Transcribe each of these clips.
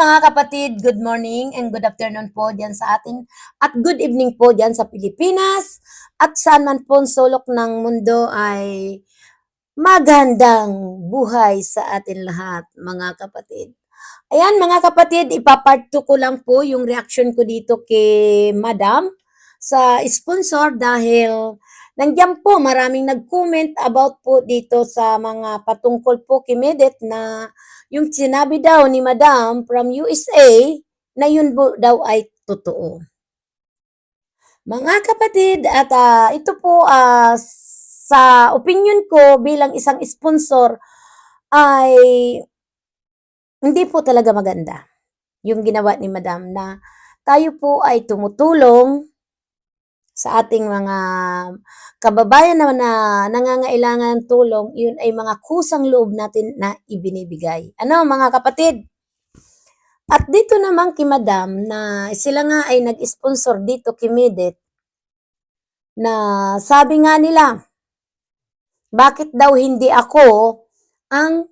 mga kapatid, good morning and good afternoon po dyan sa atin. At good evening po dyan sa Pilipinas. At saan man po sulok ng mundo ay magandang buhay sa atin lahat mga kapatid. Ayan mga kapatid, ipapart 2 ko lang po yung reaction ko dito kay Madam sa sponsor dahil nandiyan po maraming nag-comment about po dito sa mga patungkol po kay Medet na yung sinabi daw ni Madam from USA na yun po daw ay totoo. Mga kapatid, at ah, ito po ah, sa opinion ko bilang isang sponsor ay hindi po talaga maganda yung ginawa ni Madam na tayo po ay tumutulong sa ating mga kababayan na, na nangangailangan ng tulong, yun ay mga kusang loob natin na ibinibigay. Ano mga kapatid? At dito naman kay Madam na sila nga ay nag-sponsor dito kay Medet na sabi nga nila, bakit daw hindi ako ang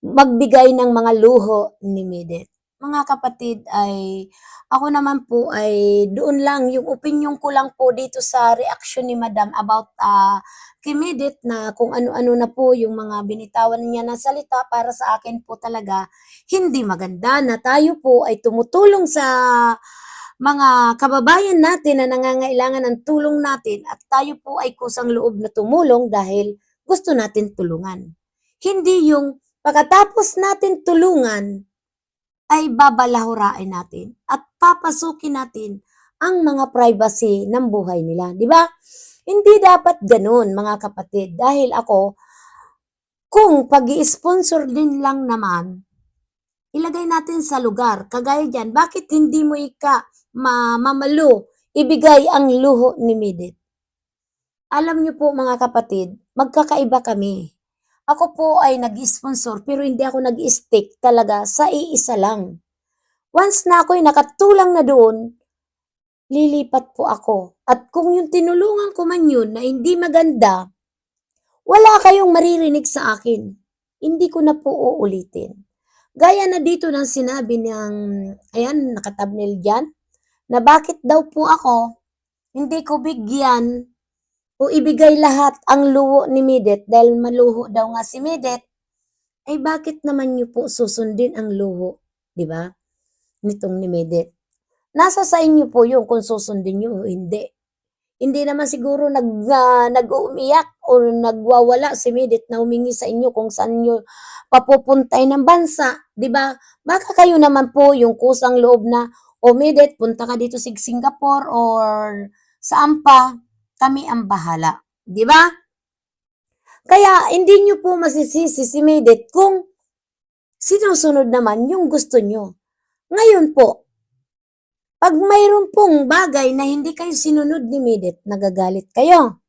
magbigay ng mga luho ni Medet? Mga kapatid ay ako naman po ay doon lang yung opinion ko lang po dito sa reaction ni Madam about uh, kay Medet na kung ano-ano na po yung mga binitawan niya na salita para sa akin po talaga hindi maganda na tayo po ay tumutulong sa mga kababayan natin na nangangailangan ng tulong natin at tayo po ay kusang loob na tumulong dahil gusto natin tulungan. Hindi yung pagkatapos natin tulungan ay babalahurain natin at papasukin natin ang mga privacy ng buhay nila. Di ba? Hindi dapat ganun, mga kapatid. Dahil ako, kung pag sponsor din lang naman, ilagay natin sa lugar. Kagaya dyan, bakit hindi mo ika ma mamalo ibigay ang luho ni Midit? Alam niyo po mga kapatid, magkakaiba kami. Ako po ay nag-sponsor pero hindi ako nag-stick talaga sa iisa lang. Once na ako'y nakatulang na doon, lilipat po ako. At kung yung tinulungan ko man yun na hindi maganda, wala kayong maririnig sa akin. Hindi ko na po uulitin. Gaya na dito ng sinabi ng, ayan, nakatabnil dyan, na bakit daw po ako, hindi ko bigyan o ibigay lahat ang luho ni Medet dahil maluho daw nga si Medet, ay bakit naman niyo po susundin ang luho, di ba? Nitong ni Medet. Nasa sa inyo po yung kung susundin niyo o hindi. Hindi naman siguro nag, uh, nag-uumiyak o nagwawala si Medet na humingi sa inyo kung saan niyo papupuntay ng bansa, di ba? Baka kayo naman po yung kusang loob na, o Medet, punta ka dito sa Singapore or saan pa, kami ang bahala. Di ba? Kaya hindi nyo po masisisi si Medet kung sinusunod naman yung gusto nyo. Ngayon po, pag mayroon pong bagay na hindi kayo sinunod ni Medet, nagagalit kayo.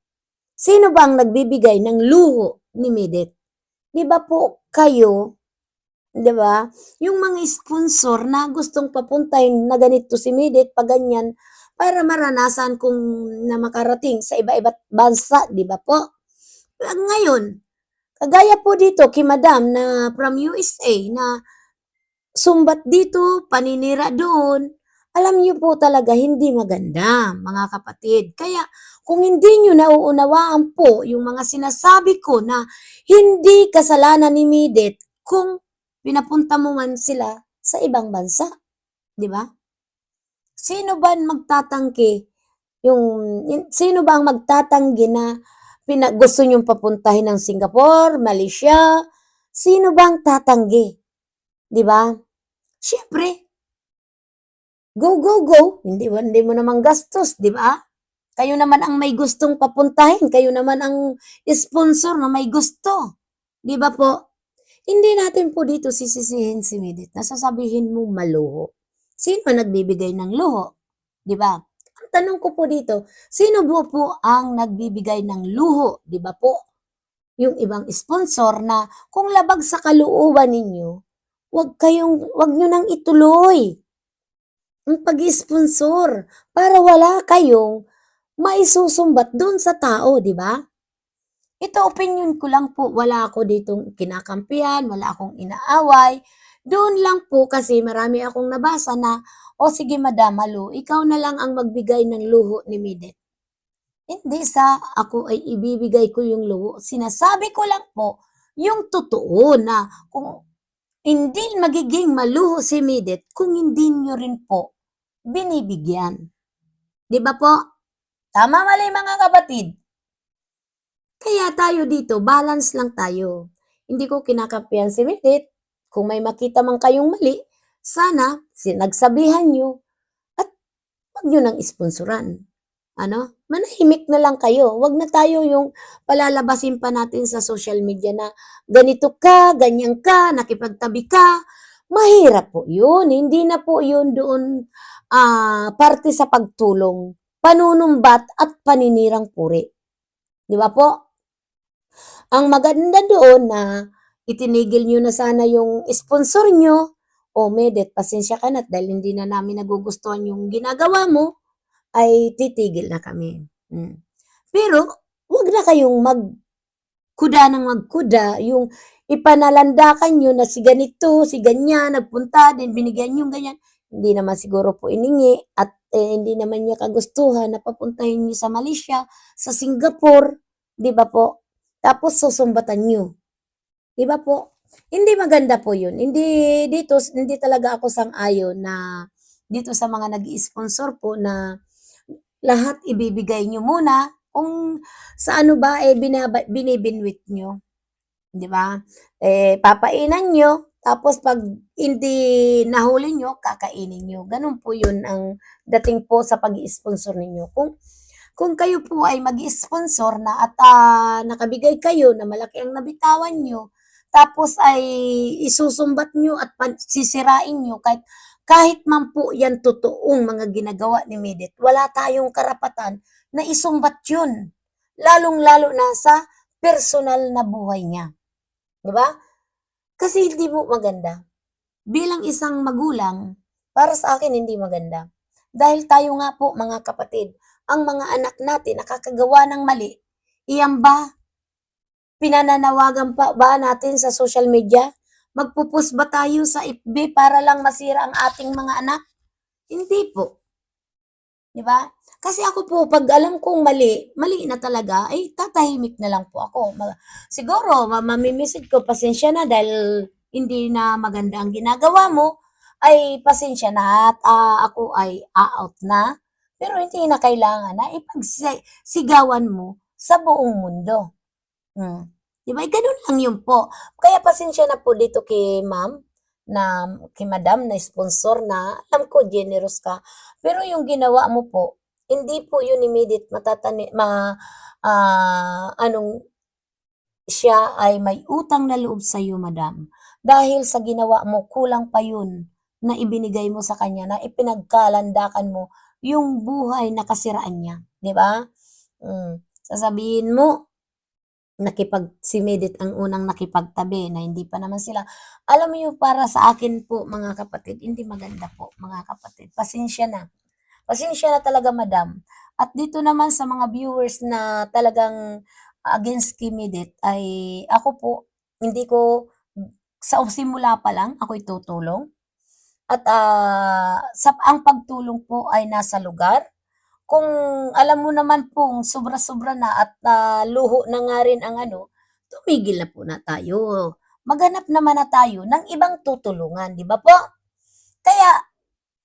Sino ba ang nagbibigay ng luho ni Medet? Di ba po kayo, di ba? Yung mga sponsor na gustong papuntahin na ganito si Medet, pag ganyan, para maranasan kung na makarating sa iba-iba't bansa, di ba po? Ngayon, kagaya po dito kay Madam na from USA na sumbat dito, paninira doon, alam niyo po talaga hindi maganda, mga kapatid. Kaya kung hindi niyo nauunawaan po yung mga sinasabi ko na hindi kasalanan ni Midet kung pinapunta mo man sila sa ibang bansa, di ba? Sino ba ang magtatanggi yung sino ba ang magtatanggi na pina, gusto niyong papuntahin ng Singapore, Malaysia? Sino ba ang tatanggi? 'Di ba? Siyempre. Go go go, hindi hindi mo naman gastos, 'di ba? Kayo naman ang may gustong papuntahin, kayo naman ang sponsor na may gusto. 'Di ba po? Hindi natin po dito sisisihin si Medit. Nasasabihin mo maluho. Sino nagbibigay ng luho? 'Di ba? Ang tanong ko po dito, sino po po ang nagbibigay ng luho? 'Di ba po? Yung ibang sponsor na kung labag sa kalooban ninyo, wag kayong wag niyo nang ituloy ang pag-sponsor para wala kayong maisusumbat doon sa tao, 'di ba? Ito opinion ko lang po, wala ako ditong kinakampihan, wala akong inaaway. Doon lang po kasi marami akong nabasa na, "O sige Madam Malu, ikaw na lang ang magbigay ng luho ni Midet." Hindi sa ako ay ibibigay ko yung luho, sinasabi ko lang po yung totoo na kung hindi magiging maluho si Midet kung hindi niyo rin po binibigyan. 'Di ba po? Tama mali mga kapatid? Kaya tayo dito, balance lang tayo. Hindi ko kinakampihan si Midet. Kung may makita man kayong mali, sana si nagsabihan niyo at wag niyo nang isponsoran. Ano? Manahimik na lang kayo. Wag na tayo yung palalabasin pa natin sa social media na ganito ka, ganyan ka, nakipagtabi ka. Mahirap po yun. Hindi na po yun doon ah, parte sa pagtulong, panunumbat at paninirang puri. Di ba po? Ang maganda doon na itinigil nyo na sana yung sponsor nyo, o Medet, pasensya ka na dahil hindi na namin nagugustuhan yung ginagawa mo, ay titigil na kami. Mm. Pero, wag na kayong magkuda ng magkuda, yung ipanalandakan nyo na si ganito, si ganyan, nagpunta din, binigyan yung ganyan. Hindi naman siguro po iningi at eh, hindi naman niya kagustuhan na papuntahin niyo sa Malaysia, sa Singapore, di ba po? Tapos susumbatan niyo. Di ba po? Hindi maganda po yun. Hindi dito, hindi talaga ako sang-ayon na dito sa mga nag-sponsor po na lahat ibibigay nyo muna kung sa ano ba eh binaba, binibinwit nyo. Di ba? Eh, papainan nyo, tapos pag hindi nahuli nyo, kakainin nyo. Ganun po yun ang dating po sa pag-sponsor ninyo. Kung kung kayo po ay mag-sponsor na at ah, nakabigay kayo na malaki ang nabitawan nyo, tapos ay isusumbat nyo at sisirain nyo kahit kahit man po yan totoong mga ginagawa ni Medit, wala tayong karapatan na isumbat yun. Lalong-lalo na sa personal na buhay niya. Ba? Kasi hindi mo maganda. Bilang isang magulang, para sa akin hindi maganda. Dahil tayo nga po mga kapatid, ang mga anak natin nakakagawa ng mali, iyan ba? Pinananawagan pa ba natin sa social media? Magpupus ba tayo sa FB para lang masira ang ating mga anak? Hindi po. Di ba? Kasi ako po, pag alam kong mali, mali na talaga, ay tatahimik na lang po ako. Siguro, ma- mamimisid ko, pasensya na dahil hindi na maganda ang ginagawa mo, ay pasensya na at ah, ako ay out na. Pero hindi na kailangan na ipagsigawan mo sa buong mundo. Hmm. Di ba? Ganun lang yun po. Kaya pasensya na po dito kay ma'am, na kay madam na sponsor na alam ko generous ka. Pero yung ginawa mo po, hindi po yun immediate matatani ma ah, anong siya ay may utang na loob sa iyo, madam. Dahil sa ginawa mo, kulang pa yun na ibinigay mo sa kanya, na ipinagkalandakan mo yung buhay na kasiraan niya. Di ba? Mm. Sasabihin mo, nakipag si Medit ang unang nakipagtabi na hindi pa naman sila. Alam mo para sa akin po mga kapatid, hindi maganda po mga kapatid. Pasensya na. Pasensya na talaga madam. At dito naman sa mga viewers na talagang against kay Medit ay ako po, hindi ko sa simula pa lang ako tutulong. At ah, sa, ang pagtulong po ay nasa lugar kung alam mo naman pong sobra-sobra na at ah, luho na nga rin ang ano, tumigil na po na tayo. Maghanap naman na tayo ng ibang tutulungan, di ba po? Kaya,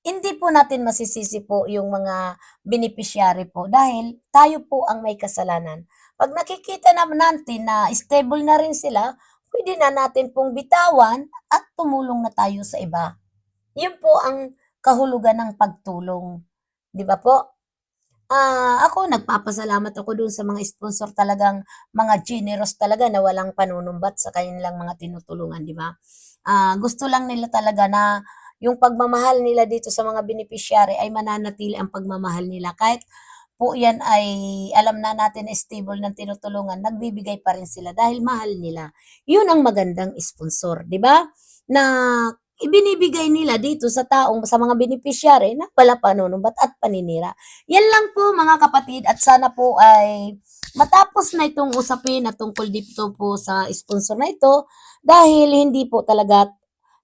hindi po natin masisisi po yung mga beneficiary po dahil tayo po ang may kasalanan. Pag nakikita naman natin na stable na rin sila, pwede na natin pong bitawan at tumulong na tayo sa iba. Yun po ang kahulugan ng pagtulong. Di ba po? Ah, ako nagpapasalamat ako dun sa mga sponsor talagang mga generous talaga na walang panunumbat sa kanilang mga tinutulungan, di ba? Ah, gusto lang nila talaga na yung pagmamahal nila dito sa mga beneficiary ay mananatili ang pagmamahal nila kahit po yan ay alam na natin na stable ng tinutulungan, nagbibigay pa rin sila dahil mahal nila. Yun ang magandang sponsor, di ba? Na ibinibigay nila dito sa taong sa mga beneficiary na wala panunumbat at paninira. Yan lang po mga kapatid at sana po ay matapos na itong usapin at tungkol dito po sa sponsor na ito dahil hindi po talaga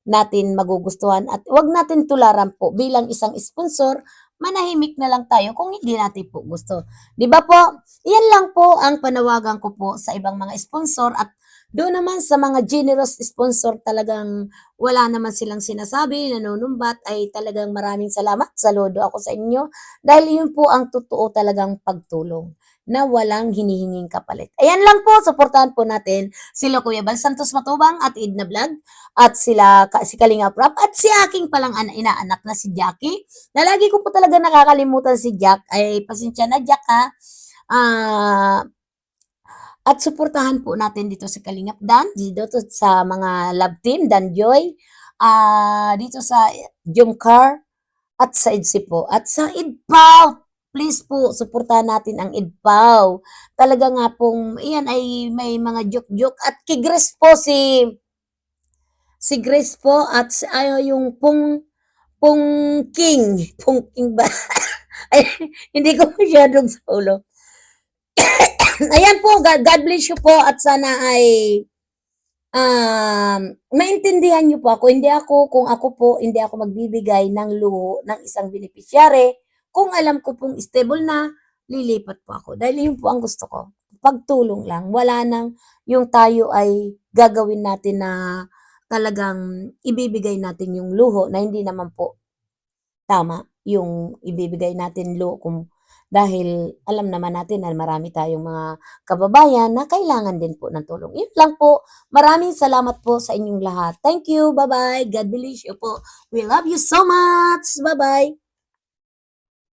natin magugustuhan at wag natin tularan po bilang isang sponsor, manahimik na lang tayo kung hindi natin po gusto. 'Di ba po? Yan lang po ang panawagan ko po sa ibang mga sponsor at doon naman sa mga generous sponsor talagang wala naman silang sinasabi, nanunumbat ay talagang maraming salamat. Saludo ako sa inyo dahil yun po ang totoo talagang pagtulong na walang hinihinging kapalit. Ayan lang po, suportahan po natin sila Kuya Bal Santos Matubang at Edna Vlog at sila si Kalinga Prap at si aking palang ana, inaanak na si Jackie na lagi ko po talaga nakakalimutan si Jack ay pasensya na Jack ha. Ah, at suportahan po natin dito sa Kalingap Dan, dito to sa mga love team, Dan Joy, ah dito sa Jumcar, at sa EDSI po. At sa IDPAW, please po, suportahan natin ang IDPAW. Talaga nga pong, iyan ay may mga joke-joke. At kay Grace po si, si Grace po at si, ay, yung pong, pong king, pong king ba? ay, hindi ko masyadong sa ulo. Ayan po, God, God bless you po at sana ay um, maintindihan niyo po ako. Hindi ako, kung ako po, hindi ako magbibigay ng luho ng isang beneficiary. Kung alam ko pong stable na, lilipat po ako. Dahil yun po ang gusto ko. Pagtulong lang. Wala nang yung tayo ay gagawin natin na talagang ibibigay natin yung luho na hindi naman po tama yung ibibigay natin luho kung dahil alam naman natin na marami tayong mga kababayan na kailangan din po ng tulong. Yun lang po. Maraming salamat po sa inyong lahat. Thank you. Bye-bye. God bless you po. We love you so much. Bye-bye.